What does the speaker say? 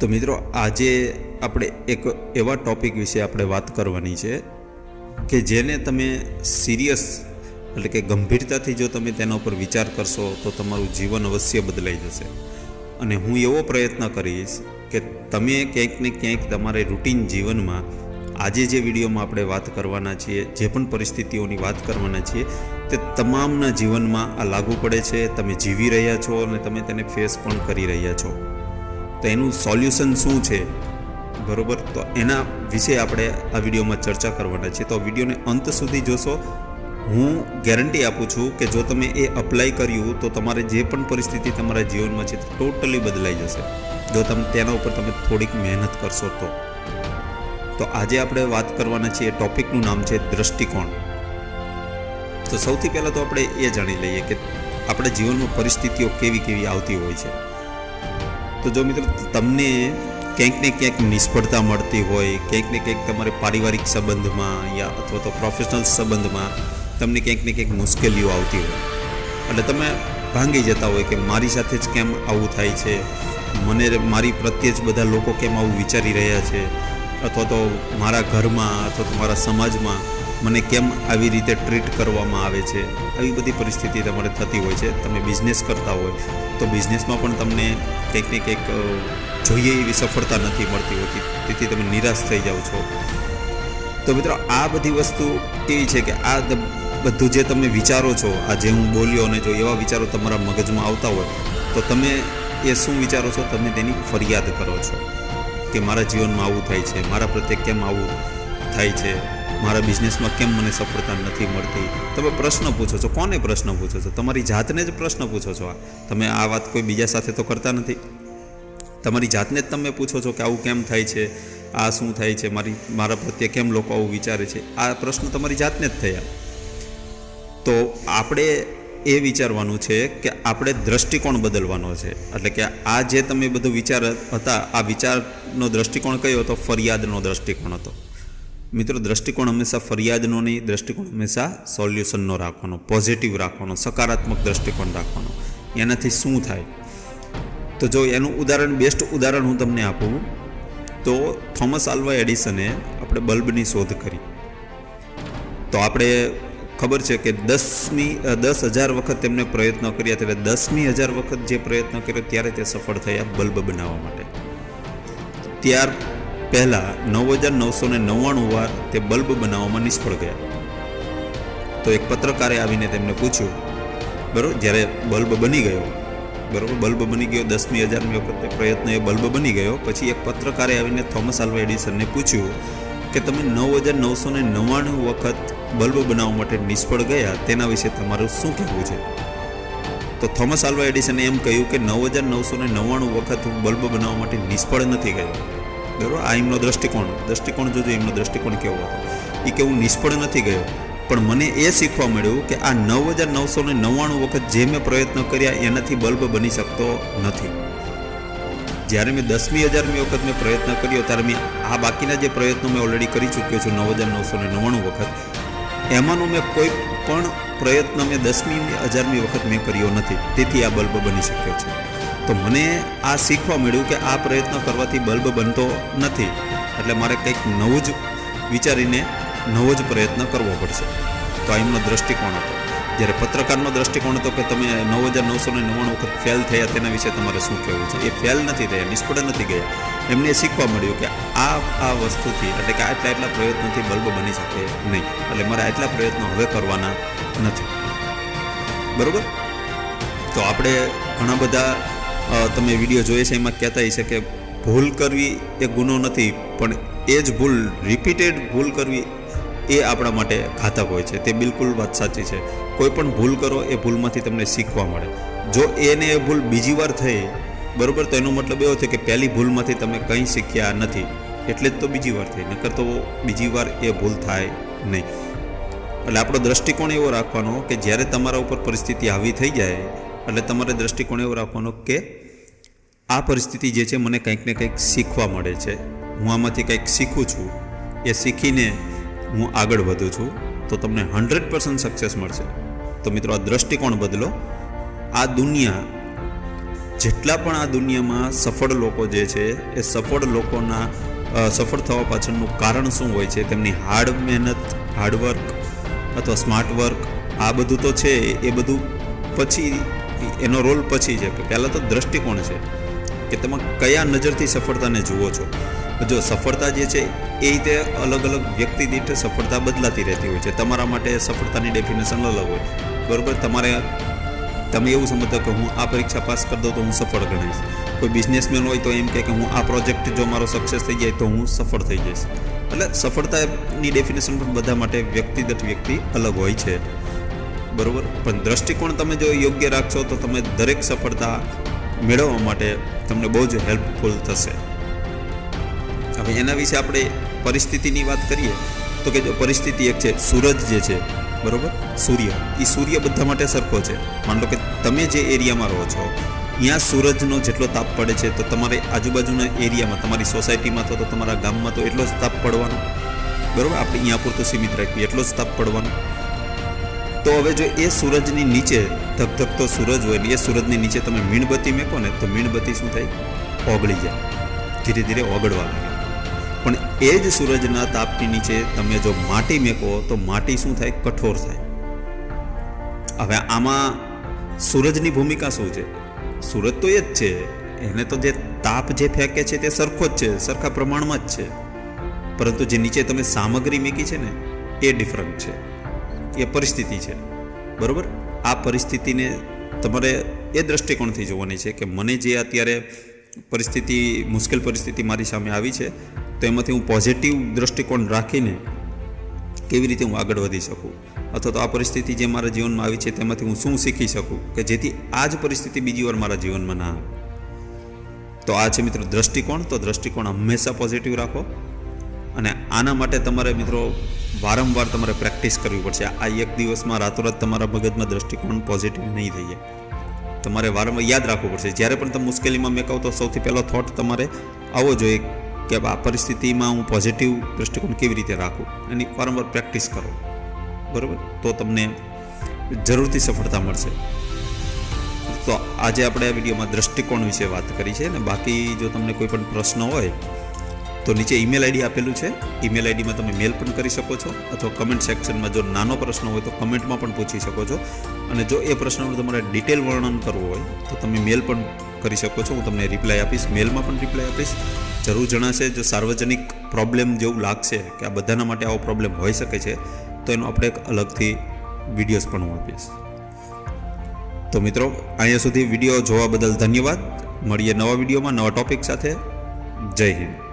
તો મિત્રો, આજે આપણે એક એવા ટોપિક વિશે આપણે વાત કરવાની છે કે જેને તમે સિરિયસ એટલે કે ગંભીરતાથી જો તમે તેના ઉપર વિચાર કરશો તો તમારું જીવન અવશ્ય બદલાઈ જશે. અને હું એવો પ્રયત્ન કરીશ કે તમે ક્યાંક ને ક્યાંક તમારે રૂટીન જીવનમાં આજે જે વિડીયોમાં આપણે વાત કરવાના છીએ, જે પણ પરિસ્થિતિઓની વાત કરવાના છીએ, તે તમામના જીવનમાં આ લાગુ પડે છે. તમે જીવી રહ્યા છો અને તમે તેને ફેસ પણ કરી રહ્યા છો. તો એનું સોલ્યુશન શું છે? બરોબર? તો એના વિશે આપણે આ વિડીયોમાં ચર્ચા કરવાના છે તો વિડીયોને અંત સુધી જોશો. હું ગેરંટી આપું છું કે જો તમે એ અપ્લાય કર્યું તો તમારે જે પણ પરિસ્થિતિ તમારા જીવનમાં છે ટોટલી બદલાઈ જશે. જો તમે, તેના ઉપર તમે થોડીક મહેનત કરશો તો. તો આજે આપણે વાત કરવાના છીએ ટોપિકનું નામ છે દ્રષ્ટિકોણ. તો સૌથી પહેલાં તો આપણે એ જાણી લઈએ કે આપણા જીવનમાં પરિસ્થિતિઓ કેવી કેવી આવતી હોય છે. તો જો મિત્રો તમને ક્યાંક ને ક્યાંક નિષ્ફળતા મળતી હોય, ક્યાંક ને ક્યાંક તમારે પારિવારિક સંબંધમાં યા અથવા તો પ્રોફેશનલ સંબંધમાં તમને ક્યાંક ને ક્યાંક મુશ્કેલીઓ આવતી હોય. એટલે તમે ભાંગી જતા હોય કે મારી સાથે જ કેમ આવું થાય છે? મને મારી પ્રત્યે જ બધા લોકો કેમ આવું વિચારી રહ્યા છે? અથવા તો મારા ઘરમાં અથવા તો મારા સમાજમાં મને કેમ આવી રીતે ટ્રીટ કરવામાં આવે છે? આવી બધી પરિસ્થિતિ તમારે થતી હોય છે. તમે બિઝનેસ કરતા હોય, તો બિઝનેસમાં પણ તમને કંઈક ને કંઈક જોઈએ એવી સફળતા નથી મળતી હોતી. તેથી તમે નિરાશ થઈ જાઓ છો. તો મિત્રો, આ બધી વસ્તુ કેવી છે કે આ બધું જે તમે વિચારો છો, આ જે હું બોલ્યો અને જો એવા વિચારો તમારા મગજમાં આવતા હોય, તો તમે એ શું વિચારો છો? તમે તેની ફરિયાદ કરો છો કે મારા જીવનમાં આવું થાય છે, મારા પ્રત્યે કેમ આવું થાય છે? મારા બિઝનેસમાં કેમ મને સફળતા નથી મળતી? તમે પ્રશ્ન પૂછો છો. કોને પ્રશ્ન પૂછો છો? તમારી જાતને જ પ્રશ્ન પૂછો છો આ. તમે આ વાત કોઈ બીજા સાથે તો કરતા નથી. તમારી જાતને જ તમે પૂછો છો કે આવું કેમ થાય છે? આ શું થાય છે? મારી, મારા પ્રત્યે કેમ લોકો આવું વિચારે છે? આ પ્રશ્ન તમારી જાતને જ થયા. તો આપણે એ વિચારવાનું છે કે આપણે દ્રષ્ટિકોણ બદલવાનો છે. એટલે કે આ જે તમે બધો વિચાર હતા, આ વિચારનો દ્રષ્ટિકોણ કયો હતો? ફરિયાદનો દ્રષ્ટિકોણ હતો. મિત્રો, દ્રષ્ટિકોણ હંમેશા ફરિયાદનો નહીં, દ્રષ્ટિકોણ હંમેશા સોલ્યુશનનો રાખવાનો, પોઝિટિવ રાખવાનો, સકારાત્મક દ્રષ્ટિકોણ રાખવાનો. એનાથી શું થાય? તો જો એનું ઉદાહરણ, બેસ્ટ ઉદાહરણ હું તમને આપું, તો થોમસ આલ્વા એડિસને આપણે બલ્બની શોધ કરી. તો આપણે ખબર છે કે દસમી દસ હજાર વખત તેમણે પ્રયત્નો કર્યા, ત્યારે દસમી હજાર વખત જે પ્રયત્ન કર્યો, ત્યારે તે સફળ થયા બલ્બ બનાવવા માટે. ત્યાર પહેલાં નવ હજાર નવસો ને નવ્વાણું વાર તે બલ્બ બનાવવામાં નિષ્ફળ ગયા. તો એક પત્રકારે આવીને તેમને પૂછ્યું બરાબર જ્યારે બલ્બ બની ગયો. બરાબર, બલ્બ બની ગયો દસમી હજારમી વખતે પ્રયત્ન એ બલ્બ બની ગયો. પછી એક પત્રકારે આવીને થોમસ આલ્વા એડિસનને પૂછ્યું કે, તમે નવ હજાર નવસો ને નવ્વાણું વખત બલ્બ બનાવવા માટે નિષ્ફળ ગયા? તેના વિશે તમારું શું કહેવું છે? તો થોમસ આલ્વા એડિસને એમ કહ્યું કે નવ હજાર નવસો ને નવ્વાણું વખત હું બલ્બ બનાવવા માટે નિષ્ફળ નથી ગયો. બરાબર? આ એમનો દ્રષ્ટિકોણ દ્રષ્ટિકોણ જોજો, એમનો દ્રષ્ટિકોણ કેવો હતો. એ કે હું નિષ્ફળ નથી ગયો. પણ મને એ શીખવા મળ્યું કે આ નવ હજાર નવસો ને નવ્વાણું વખત જે મેં પ્રયત્નો કર્યા, એનાથી બલ્બ બની શકતો નથી. જ્યારે મેં દસમી હજારમી વખત મેં પ્રયત્ન કર્યો, ત્યારે મેં આ બાકીના જે પ્રયત્નો મેં ઓલરેડી કરી ચૂક્યો છું નવ હજાર નવસો ને નવ્વાણું વખત. એમાંનો મેં કોઈ પણ પ્રયત્ન મેં દસમી હજારમી વખત મેં કર્યો નથી. તેથી આ બલ્બ બની શક્યો છે. તો મને આ શીખવા મળ્યું કે આ પ્રયત્ન કરવાથી બલ્બ બનતો નથી. એટલે મારે કંઈક નવું જ વિચારીને નવો જ પ્રયત્ન કરવો પડશે. તો આ એમનો દ્રષ્ટિકોણ હતો. જ્યારે પત્રકારનો દ્રષ્ટિકોણ હતો કે તમે નવ હજાર નવસો ને નવ્વાણું વખત ફેલ થયા તેના વિશે તમારે શું કહેવું છે? એ ફેલ નથી થયા, નિષ્ફળ નથી ગયા. એમને શીખવા મળ્યું કે આ આ વસ્તુથી, એટલે કે આટલા એટલા પ્રયત્નોથી બલ્બ બની શકે નહીં. એટલે મારે આટલા પ્રયત્નો હવે કરવાના નથી. બરાબર? તો આપણે ઘણા બધા તમે વીડિયો જોઈએ છે, એમાં કહેતા હશે કે ભૂલ કરવી એ ગુનો નથી, પણ એ જ ભૂલ રિપીટેડ ભૂલ કરવી એ આપણા માટે ઘાતક હોય છે. તે બિલકુલ વાત સાચી છે. કોઈ પણ ભૂલ કરો, એ ભૂલમાંથી તમને શીખવા મળે. જો એને એ ભૂલ બીજી વાર થઈ, બરાબર, તો એનો મતલબ એવો છે કે પહેલી ભૂલમાંથી તમે કંઈ શીખ્યા નથી, એટલે જ તો બીજી વાર થઈ, નકર તો બીજી વાર એ ભૂલ થાય નહીં. એટલે આપણો દ્રષ્ટિકોણ એવો રાખવાનો કે જ્યારે તમારા ઉપર પરિસ્થિતિ આવી થઈ જાય, એટલે તમારે દ્રષ્ટિકોણ એવો રાખવાનો કે આ પરિસ્થિતિ જે છે મને કંઈક ને કંઈક શીખવા મળે છે. હું આમાંથી કંઈક શીખું છું. એ શીખીને હું આગળ વધું છું. તો તમને હંડ્રેડ પર્સન્ટ સક્સેસ મળશે. તો મિત્રો આ દ્રષ્ટિકોણ બદલો. આ દુનિયા, જેટલા પણ આ દુનિયામાં સફળ લોકો જે છે, એ સફળ લોકોના સફળ થવા પાછળનું કારણ શું હોય છે? તેમની હાર્ડ મહેનત હાર્ડવર્ક અથવા સ્માર્ટ વર્ક, આ બધું તો છે, એ બધું પછી, એનો રોલ પછી છે. પહેલાં તો દ્રષ્ટિકોણ છે કે તમે કયા નજરથી સફળતાને જુઓ છો. જો સફળતા જે છે, એ રીતે અલગ અલગ વ્યક્તિ દીઠ સફળતા બદલાતી રહેતી હોય છે. તમારા માટે સફળતાની ડેફિનેશન અલગ હોય. બરાબર? તમારે, તમે એવું સમજતા કે હું આ પરીક્ષા પાસ કરી દઉં તો હું સફળ ગણાઈશ. કોઈ બિઝનેસમેન હોય તો એમ કહે કે હું આ પ્રોજેક્ટ જો મારો સક્સેસ થઈ જાય તો હું સફળ થઈ જઈશ. એટલે સફળતાની ડેફિનેશન પણ બધા માટે વ્યક્તિગત વ્યક્તિ અલગ હોય છે. બરોબર? પણ દ્રષ્ટિકોણ તમે જો યોગ્ય રાખશો તો તમે દરેક સફળતા મેળવવા માટે તમને બહુ જ હેલ્પફુલ થશે. હવે એના વિશે આપણે પરિસ્થિતિની વાત કરીએ તો કે જો પરિસ્થિતિ એક છે, સૂરજ જે છે, બરોબર? સૂર્ય. એ સૂર્ય બધા માટે સરખો છે. માન લો કે તમે જે એરિયામાં રહો છો ત્યાં સૂરજનો જેટલો તાપ પડે છે, તો તમારે આજુબાજુના એરિયામાં, તમારી સોસાયટીમાં તો તમારા ગામમાં તો એટલો જ તાપ પડવાનો. બરાબર? આપણે અહીંયા પૂરતું સીમિત રાખીએ, એટલો જ તાપ પડવાનો. તો હવે જો એ સૂરજની નીચે ધગધગતો સૂરજ હોય ને, એ સૂરજની નીચે તમે મીણબત્તી મેકો ને, તો મીણબત્તી શું થાય? ઓગળી જાય. ધીરે ધીરે ઓગળવા લાગે. પણ એ જ સૂરજના તાપની નીચે તમે જો માટી મેકો, તો માટી શું થાય? કઠોર થાય. હવે આમાં સૂરજની ભૂમિકા શું છે? સૂરજ તો એ જ છે. એને તો જે તાપ જે ફેંકે છે તે સરખો જ છે, સરખા પ્રમાણમાં જ છે. પરંતુ જે નીચે તમે સામગ્રી મૂકી છે ને, એ ડિફરન્ટ છે. એ પરિસ્થિતિ છે. બરાબર? આ પરિસ્થિતિને તમારે એ દ્રષ્ટિકોણથી જોવાની છે કે મને જે અત્યારે પરિસ્થિતિ, મુશ્કેલ પરિસ્થિતિ મારી સામે આવી છે, તો એમાંથી હું પોઝિટિવ દ્રષ્ટિકોણ રાખીને કેવી રીતે હું આગળ વધી શકું? અથવા તો આ પરિસ્થિતિ જે મારા જીવનમાં આવી છે તેમાંથી હું શું શીખી શકું? કે જેથી આ જ પરિસ્થિતિ બીજી વાર મારા જીવનમાં ના આવે. તો આ છે મિત્રો દ્રષ્ટિકોણ. તો દ્રષ્ટિકોણ હંમેશા પોઝિટિવ રાખો. અને આના માટે તમારે મિત્રો વારંવાર તમારે પ્રેક્ટિસ કરવી પડશે. આ એક દિવસમાં રાતોરાત તમારા મગજમાં દ્રષ્ટિકોણ પોઝિટિવ નહીં થઈ જાય. તમારે વારંવાર યાદ રાખવું પડશે. જ્યારે પણ તમે મુશ્કેલીમાં મેં કહું તો સૌથી પહેલો થોટ તમારે આવવો જોઈએ કે આ પરિસ્થિતિમાં હું પોઝિટિવ દ્રષ્ટિકોણ કેવી રીતે રાખું? એની વારંવાર પ્રેક્ટિસ કરો. બરાબર? તો તમને જરૂરથી સફળતા મળશે. તો આજે આપણે આ વિડીયોમાં દ્રષ્ટિકોણ વિશે વાત કરી છે અને બાકી જો તમને કોઈ પણ પ્રશ્ન હોય, તો નીચે ઈમેલ આઈડી આપેલું છે. ઈમેલ આઈડીમાં તમે મેલ પણ કરી શકો છો અથવા કમેન્ટ સેક્શનમાં જો નાનો પ્રશ્ન હોય તો કમેન્ટમાં પણ પૂછી શકો છો. અને જો એ પ્રશ્નનું તમારે ડિટેલ વર્ણન કરવું હોય, તો તમે મેલ પણ કરી શકો છો. હું તમને રિપ્લાય આપીશ, મેલમાં પણ રિપ્લાય આપીશ. જરૂર જણાશે જો સાર્વજનિક પ્રોબ્લેમ જેવું લાગશે કે આ બધાના માટે આવો પ્રોબ્લેમ હોઈ શકે છે તો એનો આપણે એક અલગથી વિડીયોઝ પણ હું આપીશ. તો મિત્રો, અહીંયા સુધી વીડિયો જોવા બદલ ધન્યવાદ. મળીએ નવા વિડીયોમાં નવા ટોપિક સાથે. જય હિન્દ.